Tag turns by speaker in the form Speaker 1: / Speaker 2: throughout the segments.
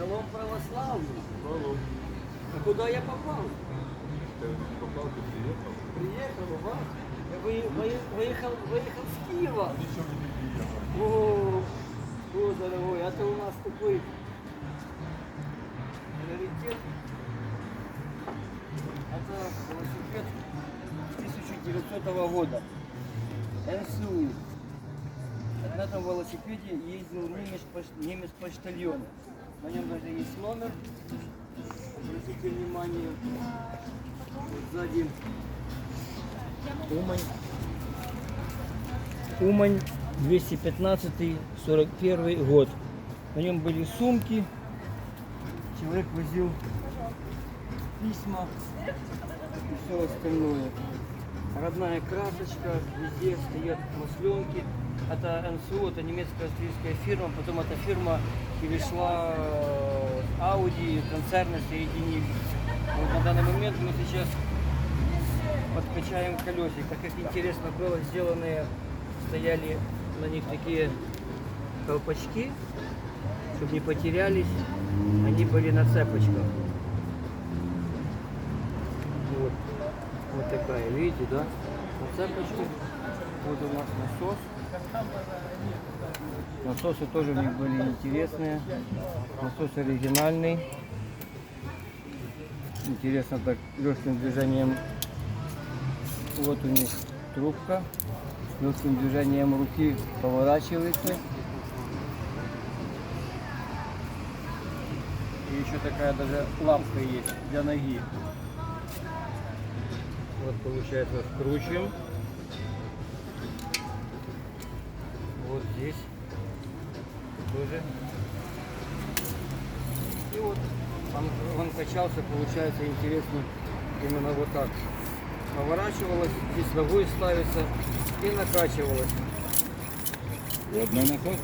Speaker 1: Шалом православный.
Speaker 2: Алло.
Speaker 1: А куда я попал?
Speaker 2: Ты попал, ты приехал?
Speaker 1: Приехал у вас. Я вы- вы- выехал, выехал с Киева.
Speaker 2: Ничего не приехал.
Speaker 1: О, о, дорогой, это у нас такой раритет. Это велосипед 1900 года. НСУ. На этом велосипеде ездил немец, пош- немец почтальон. На нем даже есть номер. Обратите внимание. Вот сзади Умань. Умань 215 41 год. На нем были сумки. Человек возил письма и все остальное. Родная красочка, везде стоят масленки. Это НСУ, это немецкая австрийская фирма. Потом эта фирма перешла э, Audi, концерны соединились. Вот на данный момент мы сейчас подкачаем колесико. Как интересно было, сделанные стояли на них такие колпачки, чтобы не потерялись. Они были на цепочках. Вот. Вот такая, видите, да? На цепочке. Вот у нас насос. Насосы тоже у них были интересные. Насос оригинальный. Интересно так легким движением вот у них трубка. Легким движением руки поворачивается. И еще такая даже лампа есть для ноги. Вот получается скручиваем. Вот здесь тоже. И вот он, он качался, получается интересно именно вот так. поворачивалась, здесь ногой ставится и накачивалась.
Speaker 2: Родной насос?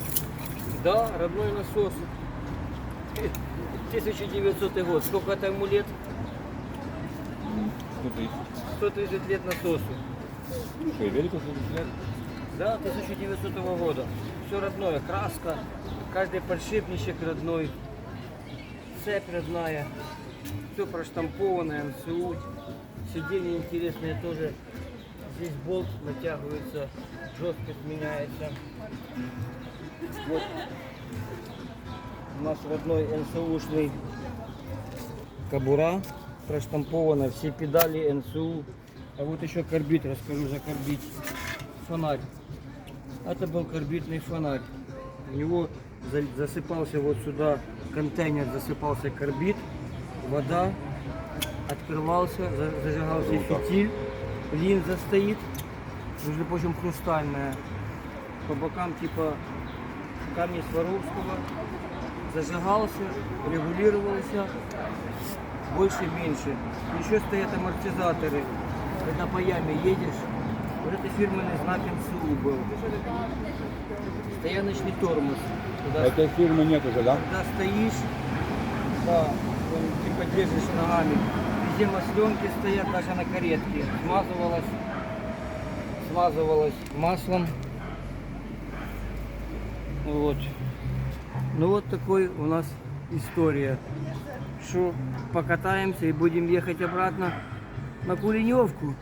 Speaker 1: Да, родной насос. 1900 год. Сколько этому лет?
Speaker 2: 100 тысяч.
Speaker 1: 100 тысяч лет насосу.
Speaker 2: Слушай, велику 100 тысяч лет?
Speaker 1: Да, 1900 года. Все родное, краска, каждый подшипничек родной, цепь родная, все проштампованное, МСУ. Сиденье интересное тоже. Здесь болт натягивается, жесткость меняется. Вот наш родной НСУшный кабура проштампована, все педали НСУ. А вот еще карбид, расскажу за карбид. Фонарь. Это был карбидный фонарь. В него за- засыпался вот сюда контейнер, засыпался карбид, вода, открывался, за- зажигался фитиль, линза стоит, между прочим, хрустальная. По бокам типа камни Сваровского. Зажигался, регулировался, больше-меньше. Еще стоят амортизаторы. Когда по яме едешь, вот это фирменный знак МСУ был. Стояночный тормоз. Туда
Speaker 2: Этой фирмы нет уже, да?
Speaker 1: когда стоишь, да, он, типа держишь ногами. Везде масленки стоят, даже на каретке. Смазывалось, смазывалось маслом. Вот. Ну вот такой у нас история. Что покатаемся и будем ехать обратно на Куреневку.